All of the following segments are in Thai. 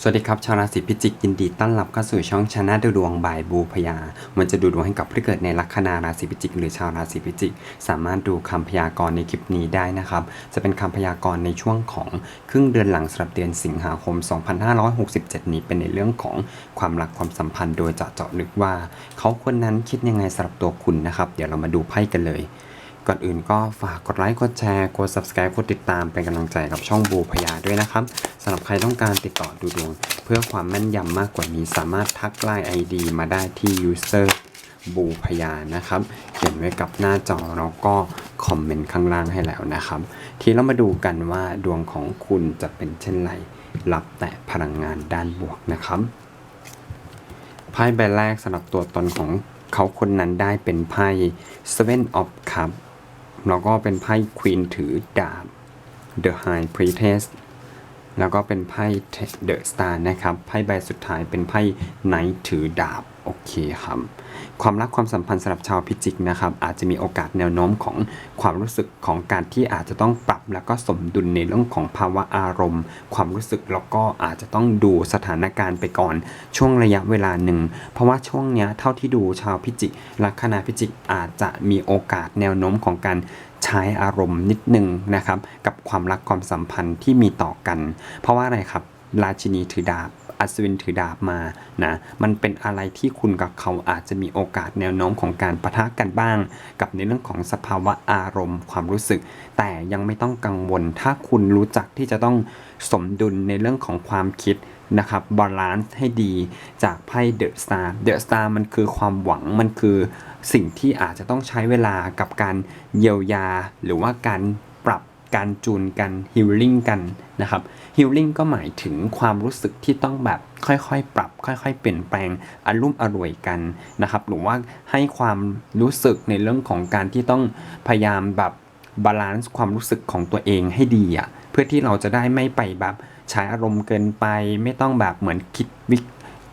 สวัสดีครับชาวราศีพิจิกยินดีต้อนรับเข้าสู่ช่องชนะดูดวงบายบูพยา มันจะดูดวงให้กับผู้เกิดในลัคนาราศีพิจิก หรือชาวราศีพิจิก สามารถดูคำพยากรณ์ในคลิปนี้ได้นะครับ จะเป็นคำพยากรณ์ในช่วงของครึ่งเดือนหลังสำหรับเดือนสิงหาคม 2567 นี้เป็นในเรื่องของความรักความสัมพันธ์โดยเจาะเจาะลึกว่า เขาคนนั้นคิดยังไงสำหรับตัวคุณนะครับ เดี๋ยวเรามาดูไพ่กันเลย ก่อนอื่นก็ฝากกดไลค์กดแชร์กด subscribe กดติดตามเป็นกำลังใจกับช่องบูพยาด้วยนะครับสำหรับใครต้องการติดต่อดูดวง เพื่อความแม่นยำมากกว่านี้สามารถทักไลน์ ID มาได้ที่ user บูพยานะครับ เขียนไว้กับหน้าจอแล้วก็คอมเมนต์ข้างล่างให้แล้วนะครับ ทีเรามาดูกันว่าดวงของคุณจะเป็นเช่นไร รับแต่พลังงานด้านบวกนะครับไพ่ใบแรกสำหรับตัวตนของเขาคนนั้นได้เป็นไพ่ Seven of cups แล้วก็เป็นไพ่ควีนถือดาบ The High Priestess แล้วก็เป็นไพ่ The Star นะครับ ไพ่ใบสุดท้ายเป็นไพ่ Knight ถือดาบ โอเคครับความรักความสัมพันธ์สำหรับชาวพิจิกนะครับอาจจะมีโอกาสแนวโน้มของความรู้สึกของการที่อาจจะต้องปรับแล้วก็สมดุลในเรื่องของภาวะอารมณ์ ความรู้สึกแล้วก็อาจจะต้องดูสถานการณ์ไปก่อน ช่วงระยะเวลาหนึ่ง เพราะว่าช่วงเนี้ยเท่าที่ดูชาวพิจิกลัคนาพิจิกอาจจะมีโอกาสแนวโน้มของการใช้อารมณ์นิดนึงนะครับกับความรักความสัมพันธ์ที่มีต่อกัน เพราะว่าอะไรครับราชินีถือดาบ อัศวินถือดาบมานะมันเป็นอะไรที่คุณกับเขาอาจจะมีโอกาสแนวโน้มของการประทะกันบ้าง กับในเรื่องของสภาวะอารมณ์ความรู้สึก แต่ยังไม่ต้องกังวล ถ้าคุณรู้จักที่จะต้องสมดุลในเรื่องของความคิดนะครับบาลานซ์ให้ดีจากไพ่เดอะสตาร์เดอะสตาร์มันคือความหวังมันคือสิ่งที่อาจจะต้องใช้เวลากับการเยียวยา หรือว่าการ การจูนกันฮิลลิ่งกันนะครับฮิลลิ่งก็หมายถึงความรู้สึกที่ต้องแบบค่อยๆ ปรับ ค่อยๆ เปลี่ยนแปลงอารมณ์อร่วยกันนะครับหรือว่าให้ความรู้สึกในเรื่องของการที่ต้องพยายามแบบบาลานซ์ความรู้สึกของตัวเองให้ดีอะ่ะเพื่อที่เราจะได้ไม่ไปแบบใช้อารมณ์เกินไป ไม่ต้องแบบเหมือนคิดวิ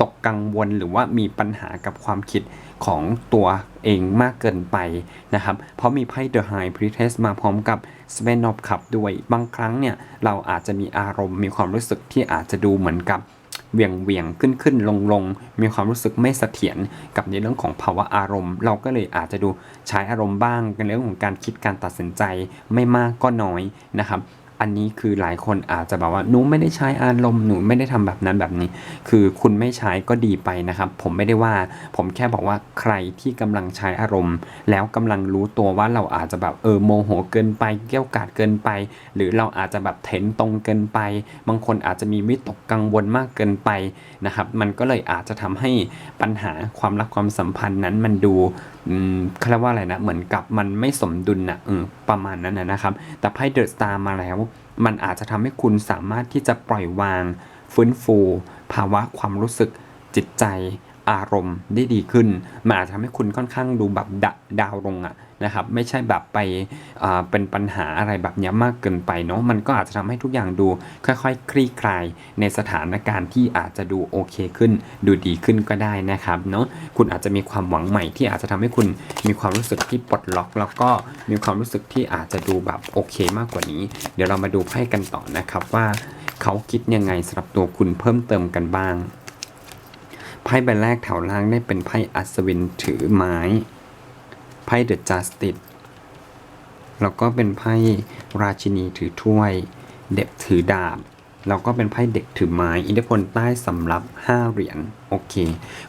ตกกังวลหรือว่ามีปัญหากับความคิดของตัวเองมากเกินไปนะครับ เพราะมีไพ่ The High Priestess มาพร้อมกับ s p e n of Cup ด้วย บางครั้งเนี่ย เราอาจจะมีอารมณ์มีความรู้สึกที่อาจจะดูเหมือนกับเวียงเวียงขึ้นขึ้นลงลงมีความรู้สึกไม่เสถียรกับในเรื่องของภาวะอารมณ์ เราก็เลยอาจจะดูใช้อารมณ์บ้างในเรื่องของการคิดการตัดสินใจไม่มากก็น้อยนะครับ อันนี้คือหลายคนอาจจะบอกว่าหนูไม่ได้ใช้อารมณ์หนูไม่ได้ทำแบบนั้นแบบนี้ คือคุณไม่ใช้ก็ดีไปนะครับ ผมไม่ได้ว่า ผมแค่บอกว่าใครที่กำลังใช้อารมณ์ แล้วกำลังรู้ตัวว่าเราอาจจะแบบเออโมโหเกินไปเกี้ยวกาดเกินไป หรือเราอาจจะแบบเถนตรงเกินไป บางคนอาจจะมีวิตกกังวลมากเกินไปนะครับ มันก็เลยอาจจะทำให้ปัญหาความรักความสัมพันธ์นั้นมันดู เขาเรียกว่าอะไรนะ เหมือนกับมันไม่สมดุลนะเออประมาณนั้นนะนะครับ แต่ไพ่เดอะสตาร์มาแล้ว มันอาจจะทำให้คุณสามารถที่จะปล่อยวาง ฟื้นฟู ภาวะความรู้สึกจิตใจ อารมณ์ได้ดีขึ้นมันอาจจะทำให้คุณค่อนข้างดูแบบดดาวลงอะนะครับไม่ใช่แบบไปเป็นปัญหาอะไรแบบนี้มากเกินไปเนาะมันก็อาจจะทำให้ทุกอย่างดูค่อยๆ คลี่คลาย ในสถานการณ์ที่อาจจะดูโอเคขึ้น ดูดีขึ้นก็ได้นะครับเนาะคุณอาจจะมีความหวังใหม่ที่อาจจะทำให้คุณมีความรู้สึกที่ปลดล็อก แล้วก็มีความรู้สึกที่อาจจะดูแบบโอเคมากกว่านี้ เดี๋ยวเรามาดูไพ่กันต่อนะครับว่าเขาคิดยังไงสำหรับตัวคุณเพิ่มเติมกันบ้าง ไพ่ใบแรกแถวล่างได้เป็นไพ่อัศวินถือไม้ ไพ่เดอะจัสติสแล้วก็เป็นไพ่ราชินีถือถ้วย เด็กถือดาบ แล้วก็เป็นไพ่เด็กถือไม้ อิทธิพลใต้สำรับ5เหรียญ โอเค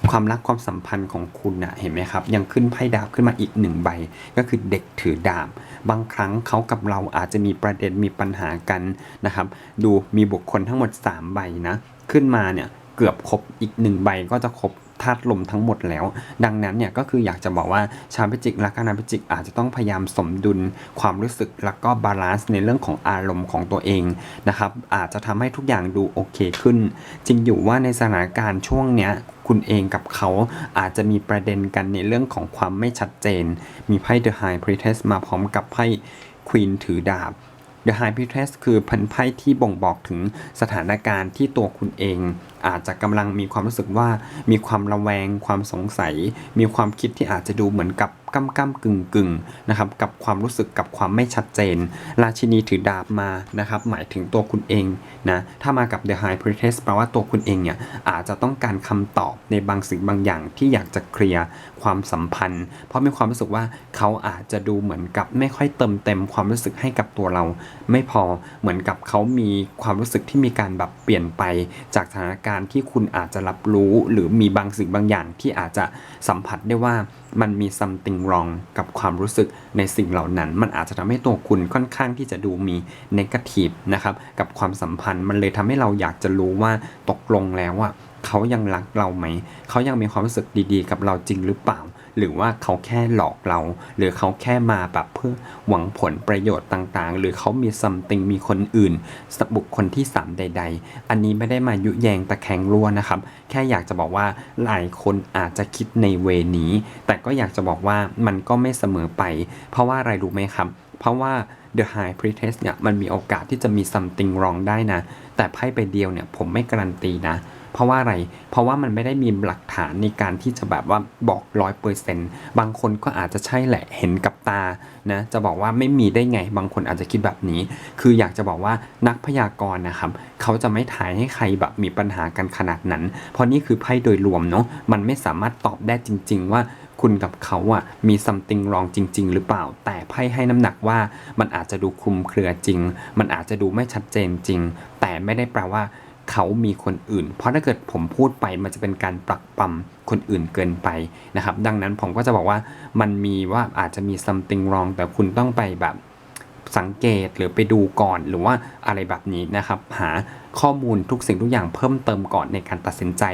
ความรักความสัมพันธ์ของคุณนะเห็นไหมครับ ยังขึ้นไพ่ดาบขึ้นมาอีกหนึ่งใบ ก็คือเด็กถือดาบ บางครั้งเขากับเราอาจจะมีประเด็นมีปัญหากันนะครับ ดูมีบุคคลทั้งหมด 3 ใบนะ ขึ้นมาเนี่ย เกือบครบอีกหนึ่งใบก็จะครบธาตุลมทั้งหมดแล้ว ดังนั้นเนี่ยก็คืออยากจะบอกว่าชาวพิจิกแลัคนาพิจิกอาจจะต้องพยายามสมดุลความรู้สึกแล้วก็บาลานซ์ในเรื่องของอารมณ์ของตัวเองนะครับอาจจะทำให้ทุกอย่างดูโอเคขึ้น จริงอยู่ว่าในสถานการณ์ช่วงเนี้ยคุณเองกับเขาอาจจะมีประเด็นกันในเรื่องของความไม่ชัดเจน มีไพ่ The High Priestess มาพร้อมกับไพ่ Queen ถือดาบ The High Priestess คือพันไพ่ที่บ่งบอกถึงสถานการณ์ที่ตัวคุณเอง อาจจะกำลังมีความรู้สึกว่ามีความระแวง ความสงสัย มีความคิดที่อาจจะดูเหมือนกับ กำกำกึ่งกึ่งนะครับกับความรู้สึกกับความไม่ชัดเจน ราชินีถือดาบมานะครับหมายถึงตัวคุณเองนะถ้ามากับ The High Priestess แปลว่าตัวคุณเองเนี่ยอาจจะต้องการคำตอบในบางสิ่งบางอย่างที่อยากจะเคลียร์ความสัมพันธ์ เพราะมีความรู้สึกว่าเขาอาจจะดูเหมือนกับไม่ค่อยเติมเต็มความรู้สึกให้กับตัวเรา ไม่พอเหมือนกับเขามีความรู้สึกที่มีการแบบเปลี่ยนไป จากสถานการณ์ที่คุณอาจจะรับรู้ หรือมีบางสิ่งบางอย่างที่อาจจะสัมผัสได้ว่า มันมี something wrong กับความรู้สึกในสิ่งเหล่านั้น มันอาจจะทำให้ตัวคุณค่อนข้างที่จะดูมี negative นะครับกับความสัมพันธ์มันเลยทำให้เราอยากจะรู้ว่าตกลงแล้วอะเขายังรักเราไหม เขายังมีความรู้สึกดีๆ กับเราจริงหรือเปล่า หรือว่าเขาแค่หลอกเรา หรือเขาแค่มาแบบเพื่อหวังผลประโยชน์ต่างๆ หรือเขามี something มีคนอื่นสบุคคลที่3ใด ๆ อันนี้ไม่ได้มายุแยงตะแคงรั่วนะครับ แค่อยากจะบอกว่าหลายคนอาจจะคิดในเวนี้ แต่ก็อยากจะบอกว่ามันก็ไม่เสมอไป เพราะว่าอะไรรู้ไหมครับ เพราะว่า The High Priestess เนี่ยมันมีโอกาสที่จะมี something wrong ได้นะ แต่ไพ่ใบเดียวเนี่ยผมไม่การันตีนะ เพราะว่าอะไร เพราะว่ามันไม่ได้มีหลักฐานในการที่จะแบบว่าบอกร้อยเปอร์เซนต์บางคนก็อาจจะใช่แหละเห็นกับตานะจะบอกว่าไม่มีได้ไง บางคนอาจจะคิดแบบนี้ คืออยากจะบอกว่านักพยากรณ์นะครับ เขาจะไม่ถ่ายให้ใครแบบมีปัญหากันขนาดนั้น เพราะนี่คือไพ่โดยรวมเนาะมันไม่สามารถตอบได้จริง ๆ ว่าคุณกับเขาอะมี something wrong จริง ๆ หรือเปล่า แต่ไพ่ให้น้ำหนักว่ามันอาจจะดูคลุมเครือจริง มันอาจจะดูไม่ชัดเจนจริง แต่ไม่ได้แปลว่า เขามีคนอื่น เพราะถ้าเกิดผมพูดไปมันจะเป็นการปรักปรำคนอื่นเกินไปนะครับ ดังนั้นผมก็จะบอกว่ามันมีว่าอาจจะมี something wrong แต่คุณต้องไปแบบ สังเกตหรือไปดูก่อนหรือว่าอะไรแบบนี้นะครับ หาข้อมูลทุกสิ่งทุกอย่างเพิ่มเติมก่อนในการตัดสินใจ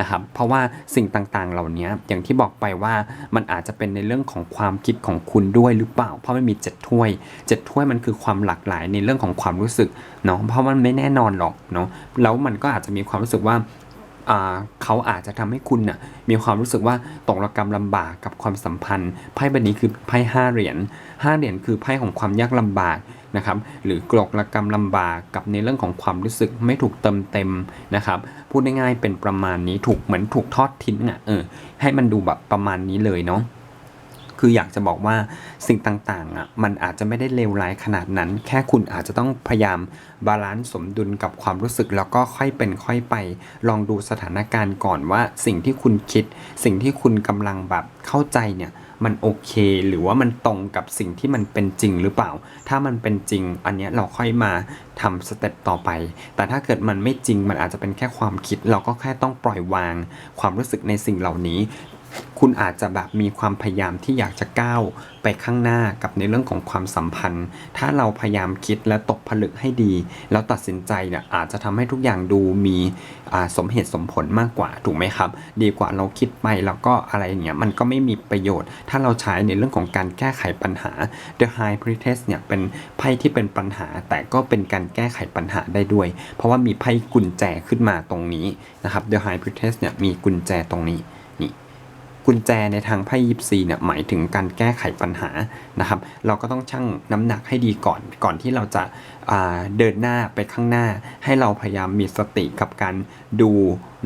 นะครับ เพราะว่าสิ่งต่างๆ เหล่านี้อย่างที่บอกไปว่ามันอาจจะเป็นในเรื่องของความคิดของคุณด้วยหรือเปล่า เพราะมันมีเจ็ดถ้วยเจ็ดถ้วยมันคือความหลากหลายในเรื่องของความรู้สึกเนาะเพราะมันไม่แน่นอนหรอกเนาะแล้วมันก็อาจจะมีความรู้สึกว่าอ่า เขาอาจจะทำให้คุณน่ะมีความรู้สึกว่าตกระกรรมลำบากกับความสัมพันธ์ ไพ่ใบนี้คือไพ่ห้าเหรียญห้าเหรียญคือไพ่ของความยากลำบากนะครับหรือกรกระกรรมลำบากกับในเรื่องของความรู้สึกไม่ถูกเติมเต็มนะครับพูดง่ายๆเป็นประมาณนี้ถูกเหมือนถูกทอดทิ้งอะเออให้มันดูแบบประมาณนี้เลยเนาะ คืออยากจะบอกว่าสิ่งต่างๆอะมันอาจจะไม่ได้เลวร้ายขนาดนั้น แค่คุณอาจจะต้องพยายามบาลานซ์สมดุลกับความรู้สึก แล้วก็ค่อยเป็นค่อยไป ลองดูสถานการณ์ก่อนว่าสิ่งที่คุณคิด สิ่งที่คุณกำลังแบบเข้าใจเนี่ยมันโอเค หรือว่ามันตรงกับสิ่งที่มันเป็นจริงหรือเปล่า ถ้ามันเป็นจริง อันนี้เราค่อยมาทำสเต็ปต่อไป แต่ถ้าเกิดมันไม่จริงมันอาจจะเป็นแค่ความคิด เราก็แค่ต้องปล่อยวาง ความรู้สึกในสิ่งเหล่านี้ คุณอาจจะแบบมีความพยายามที่อยากจะก้าวไปข้างหน้ากับในเรื่องของความสัมพันธ์ ถ้าเราพยายามคิดและตกผลึกให้ดี แล้วตัดสินใจเนี่ยอาจจะทำให้ทุกอย่างดูมีสมเหตุสมผลมากกว่าถูกไหมครับ ดีกว่าเราคิดไปแล้วก็อะไรเงี้ยมันก็ไม่มีประโยชน์ ถ้าเราใช้ในเรื่องของการแก้ไขปัญหา The High Priestess เนี่ยเป็นไพ่ที่เป็นปัญหา แต่ก็เป็นการแก้ไขปัญหาได้ด้วย เพราะว่ามีไพ่กุญแจขึ้นมาตรงนี้นะครับ The High Priestess เนี่ยมีกุญแจตรงนี้ กุญแจในทางไพ่ยิปซีเนี่ยหมายถึงการแก้ไขปัญหานะครับ เราก็ต้องชั่งน้ำหนักให้ดีก่อน ก่อนที่เราจะาเดินหน้าไปข้างหน้า ให้เราพยายามมีสติกับการดู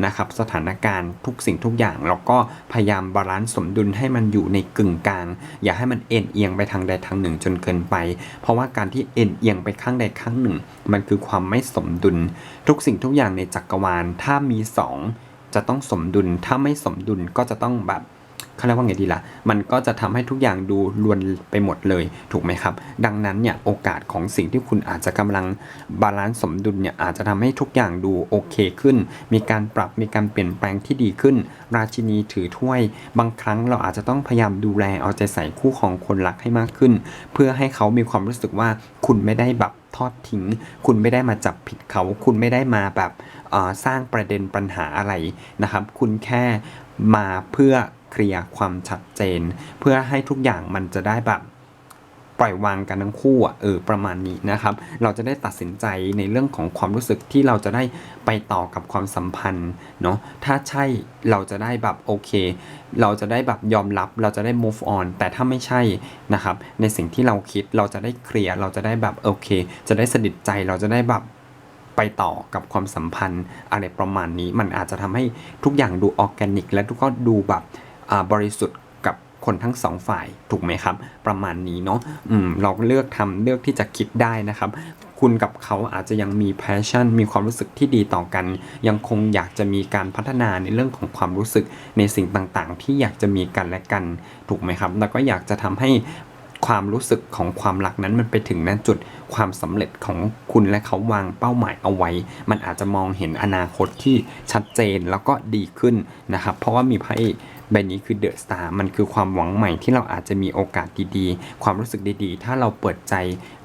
นะครับสถานการณ์ทุกสิ่งทุกอย่างแล้วก็พยายามบาลานซ์สมดุลให้มันอยู่ในกึ่งกลาง อย่าให้มันเอ็นเอียงไปทางใดทางหนึ่งจนเกินไป เพราะว่าการที่เอ็นเอียงไปข้างใดข้างหนึ่ง มันคือความไม่สมดุล ทุกสิ่งทุกอย่างในจักรวาลถ้ามีสอง จะต้องสมดุล ถ้าไม่สมดุลก็จะต้องแบบเขาเรียกว่าไงดีล่ะ มันก็จะทำให้ทุกอย่างดูลวนไปหมดเลย ถูกไหมครับ ดังนั้นเนี่ยโอกาสของสิ่งที่คุณอาจจะกำลังบาลานซ์สมดุลเนี่ยอาจจะทำให้ทุกอย่างดูโอเคขึ้น มีการปรับ มีการเปลี่ยนแปลงที่ดีขึ้น ราชินีถือถ้วย บางครั้งเราอาจจะต้องพยายามดูแลเอาใจใส่คู่ของคนรักให้มากขึ้น เพื่อให้เขามีความรู้สึกว่าคุณไม่ได้แบบทอดทิ้ง คุณไม่ได้มาจับผิดเขา คุณไม่ได้มาแบบ สร้างประเด็นปัญหาอะไรนะครับ คุณแค่มาเพื่อเคลียร์ความชัดเจน เพื่อให้ทุกอย่างมันจะได้แบบปล่อยวางกันทั้งคู่อะเออประมาณนี้นะครับ เราจะได้ตัดสินใจในเรื่องของความรู้สึกที่เราจะได้ไปต่อกับความสัมพันธ์เนาะถ้าใช่เราจะได้แบบโอเค เราจะได้แบบยอมรับ เราจะได้ move on แต่ถ้าไม่ใช่นะครับ ในสิ่งที่เราคิดเราจะได้เคลียร์เราจะได้แบบโอเค จะได้สนิทใจเราจะได้แบบ ไปต่อกับความสัมพันธ์อะไรประมาณนี้ มันอาจจะทำให้ทุกอย่างดูออร์แกนิก และทุกก็ดูแบบบริสุทธิ์กับคนทั้งสองฝ่ายถูกไหมครับ ประมาณนี้เนาะอืมเราเลือกทำเลือกที่จะคิดได้นะครับคุณกับเขาอาจจะยังมี passion มีความรู้สึกที่ดีต่อกัน ยังคงอยากจะมีการพัฒนาในเรื่องของความรู้สึกในสิ่งต่างๆ ที่อยากจะมีกันและกัน ถูกไหมครับ แล้วก็อยากจะทำให้ ความรู้สึกของความรักนั้นมันไปถึงณจุดความสำเร็จของคุณและเขาวางเป้าหมายเอาไว้ มันอาจจะมองเห็นอนาคตที่ชัดเจนแล้วก็ดีขึ้นนะครับ เพราะว่ามีไพ่ใบนี้คือเดอะสตาร์มันคือความหวังใหม่ที่เราอาจจะมีโอกาสดีๆ ความรู้สึกดีๆ ถ้าเราเปิดใจ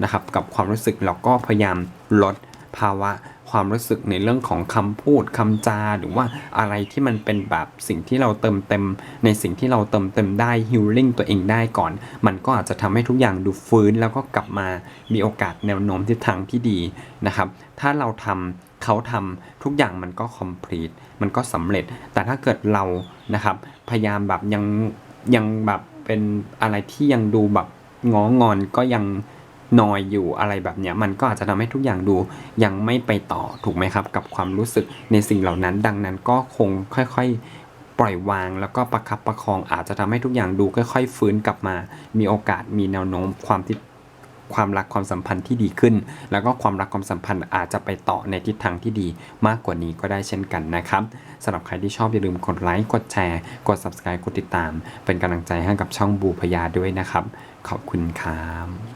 นะครับกับความรู้สึกเราก็พยายามลดภาวะ ความรู้สึกในเรื่องของคำพูดคำจา หรือว่าอะไรที่มันเป็นแบบสิ่งที่เราเติมเต็ม ในสิ่งที่เราเติมเต็มได้ฮิลลิ่งตัวเองได้ก่อน มันก็อาจจะทำให้ทุกอย่างดูฟื้น แล้วก็กลับมามีโอกาสแนวโน้มทิศทางที่ดีนะครับ ถ้าเราทำเขาทำทุกอย่างมันก็ complete มันก็สำเร็จ แต่ถ้าเกิดเรานะครับ พยายามแบบยังยังแบบเป็นอะไรที่ยังดูแบบง้องอนก็ยัง นอยอยู่อะไรแบบเนี้ยมันก็อาจจะทำให้ทุกอย่างดูยังไม่ไปต่อถูกไหมครับกับความรู้สึกในสิ่งเหล่านั้น ดังนั้นก็คงค่อยๆ ปล่อยวางแล้วก็ประคับประคองอาจจะทำให้ทุกอย่างดูค่อย ๆ ฟื้นกลับมา มีโอกาสมีแนวโน้มความที่ความรักความสัมพันธ์ที่ดีขึ้น แล้วก็ความรักความสัมพันธ์อาจจะไปต่อในทิศทางที่ดีมากกว่านี้ก็ได้เช่นกันนะครับสำหรับใครที่ชอบอย่าลืมกดไลค์กดแชร์กด subscribe กดติดตาม เป็นกำลังใจให้กับช่องบูพยาด้วยนะครับ ขอบคุณครับ